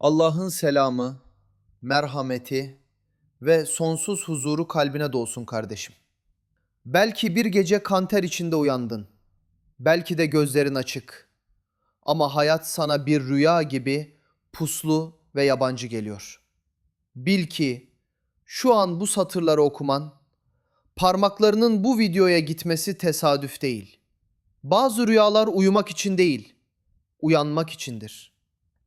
Allah'ın selamı, merhameti ve sonsuz huzuru kalbine dolsun kardeşim. Belki bir gece kanter içinde uyandın. Belki de gözlerin açık. Ama hayat sana bir rüya gibi puslu ve yabancı geliyor. Bil ki şu an bu satırları okuman, parmaklarının bu videoya gitmesi tesadüf değil. Bazı rüyalar uyumak için değil, uyanmak içindir.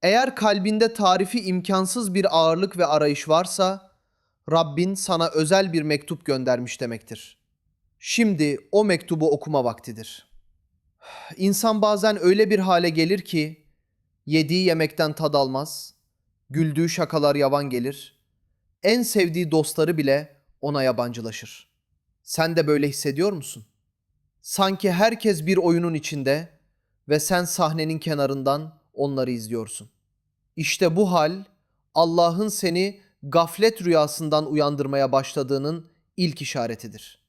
Eğer kalbinde tarifi imkansız bir ağırlık ve arayış varsa, Rabbin sana özel bir mektup göndermiş demektir. Şimdi o mektubu okuma vaktidir. İnsan bazen öyle bir hale gelir ki, yediği yemekten tad almaz, güldüğü şakalar yavan gelir, en sevdiği dostları bile ona yabancılaşır. Sen de böyle hissediyor musun? Sanki herkes bir oyunun içinde ve sen sahnenin kenarından onları izliyorsun. İşte bu hal Allah'ın seni gaflet rüyasından uyandırmaya başladığının ilk işaretidir.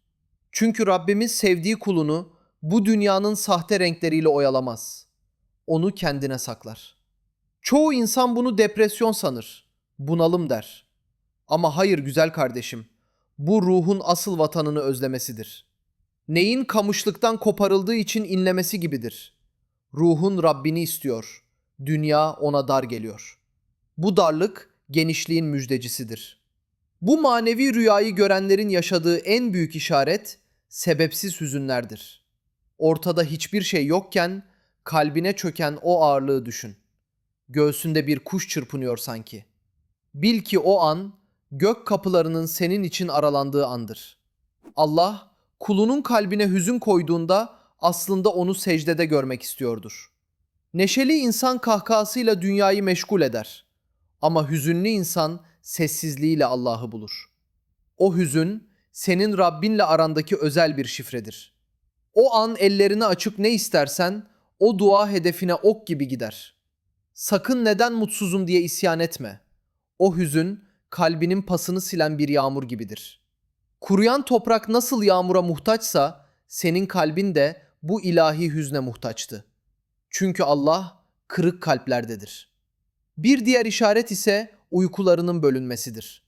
Çünkü Rabbimiz sevdiği kulunu bu dünyanın sahte renkleriyle oyalamaz. Onu kendine saklar. Çoğu insan bunu depresyon sanır, bunalım der. Ama hayır güzel kardeşim, bu ruhun asıl vatanını özlemesidir. Neyin kamışlıktan koparıldığı için inlemesi gibidir. Ruhun Rabbini istiyor. Dünya ona dar geliyor. Bu darlık genişliğin müjdecisidir. Bu manevi rüyayı görenlerin yaşadığı en büyük işaret sebepsiz hüzünlerdir. Ortada hiçbir şey yokken kalbine çöken o ağırlığı düşün. Göğsünde bir kuş çırpınıyor sanki. Bil ki o an gök kapılarının senin için aralandığı andır. Allah kulunun kalbine hüzün koyduğunda aslında onu secdede görmek istiyordur. Neşeli insan kahkahasıyla dünyayı meşgul eder. Ama hüzünlü insan sessizliğiyle Allah'ı bulur. O hüzün senin Rabbinle arandaki özel bir şifredir. O an ellerini açıp ne istersen o dua hedefine ok gibi gider. Sakın neden mutsuzum diye isyan etme. O hüzün kalbinin pasını silen bir yağmur gibidir. Kuruyan toprak nasıl yağmura muhtaçsa senin kalbin de bu ilahi hüzne muhtaçtı. Çünkü Allah kırık kalplerdedir. Bir diğer işaret ise uykularının bölünmesidir.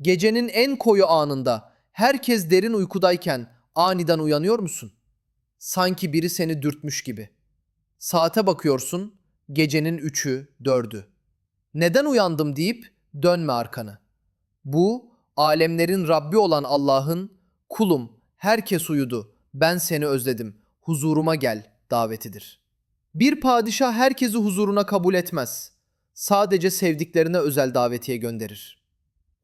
Gecenin en koyu anında herkes derin uykudayken aniden uyanıyor musun? Sanki biri seni dürtmüş gibi. Saate bakıyorsun, gecenin üçü, dördü. Neden uyandım deyip dönme arkanı. Bu alemlerin Rabbi olan Allah'ın kulum herkes uyudu ben seni özledim huzuruma gel davetidir. Bir padişah herkesi huzuruna kabul etmez. Sadece sevdiklerine özel davetiye gönderir.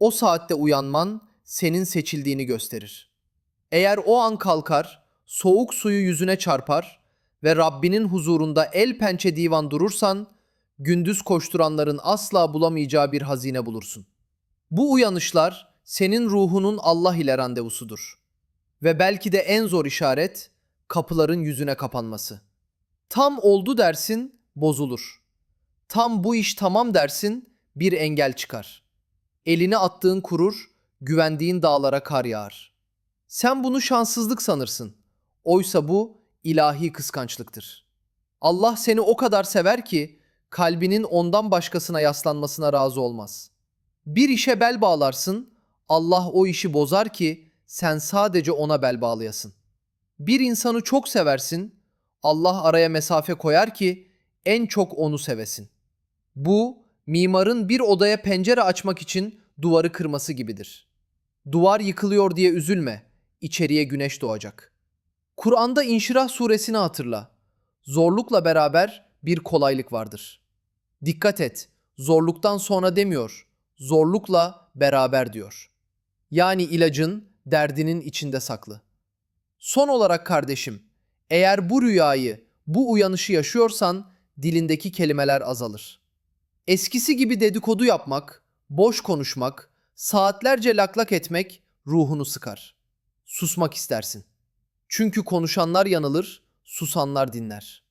O saatte uyanman senin seçildiğini gösterir. Eğer o an kalkar, soğuk suyu yüzüne çarpar ve Rabbinin huzurunda el pençe divan durursan, gündüz koşturanların asla bulamayacağı bir hazine bulursun. Bu uyanışlar senin ruhunun Allah ile randevusudur. Ve belki de en zor işaret kapıların yüzüne kapanması. Tam oldu dersin, bozulur. Tam bu iş tamam dersin, bir engel çıkar. Elini attığın kurur, güvendiğin dağlara kar yağar. Sen bunu şanssızlık sanırsın. Oysa bu ilahi kıskançlıktır. Allah seni o kadar sever ki kalbinin ondan başkasına yaslanmasına razı olmaz. Bir işe bel bağlarsın, Allah o işi bozar ki sen sadece ona bel bağlayasın. Bir insanı çok seversin, Allah araya mesafe koyar ki en çok onu sevesin. Bu mimarın bir odaya pencere açmak için duvarı kırması gibidir. Duvar yıkılıyor diye üzülme, içeriye güneş doğacak. Kur'an'da İnşirah suresini hatırla. Zorlukla beraber bir kolaylık vardır. Dikkat et, zorluktan sonra demiyor, zorlukla beraber diyor. Yani ilacın derdinin içinde saklı. Son olarak kardeşim, eğer bu rüyayı, bu uyanışı yaşıyorsan dilindeki kelimeler azalır. Eskisi gibi dedikodu yapmak, boş konuşmak, saatlerce laklak etmek ruhunu sıkar. Susmak istersin. Çünkü konuşanlar yanılır, susanlar dinler.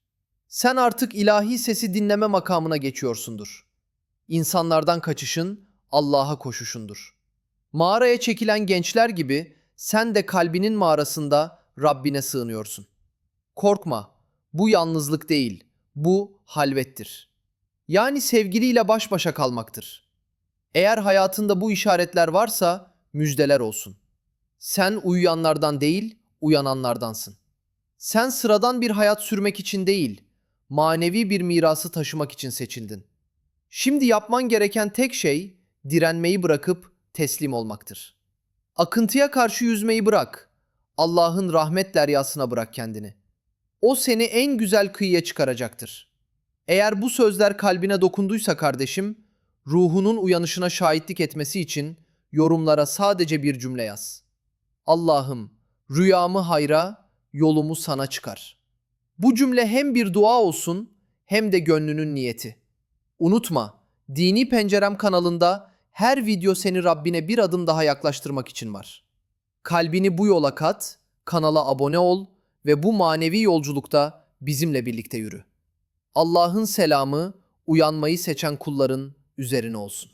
Sen artık ilahi sesi dinleme makamına geçiyorsundur. İnsanlardan kaçışın, Allah'a koşuşundur. Mağaraya çekilen gençler gibi sen de kalbinin mağarasında Rabbine sığınıyorsun. Korkma, bu yalnızlık değil, bu halvettir. Yani sevgiliyle baş başa kalmaktır. Eğer hayatında bu işaretler varsa müjdeler olsun. Sen uyuyanlardan değil, uyananlardansın. Sen sıradan bir hayat sürmek için değil, manevi bir mirası taşımak için seçildin. Şimdi yapman gereken tek şey direnmeyi bırakıp teslim olmaktır. Akıntıya karşı yüzmeyi bırak. Allah'ın rahmet deryasına bırak kendini. O seni en güzel kıyıya çıkaracaktır. Eğer bu sözler kalbine dokunduysa kardeşim, ruhunun uyanışına şahitlik etmesi için yorumlara sadece bir cümle yaz. Allah'ım, rüyamı hayra, yolumu sana çıkar. Bu cümle hem bir dua olsun hem de gönlünün niyeti. Unutma, Dini Pencerem kanalında her video seni Rabbine bir adım daha yaklaştırmak için var. Kalbini bu yola kat, kanala abone ol ve bu manevi yolculukta bizimle birlikte yürü. Allah'ın selamı uyanmayı seçen kulların üzerine olsun.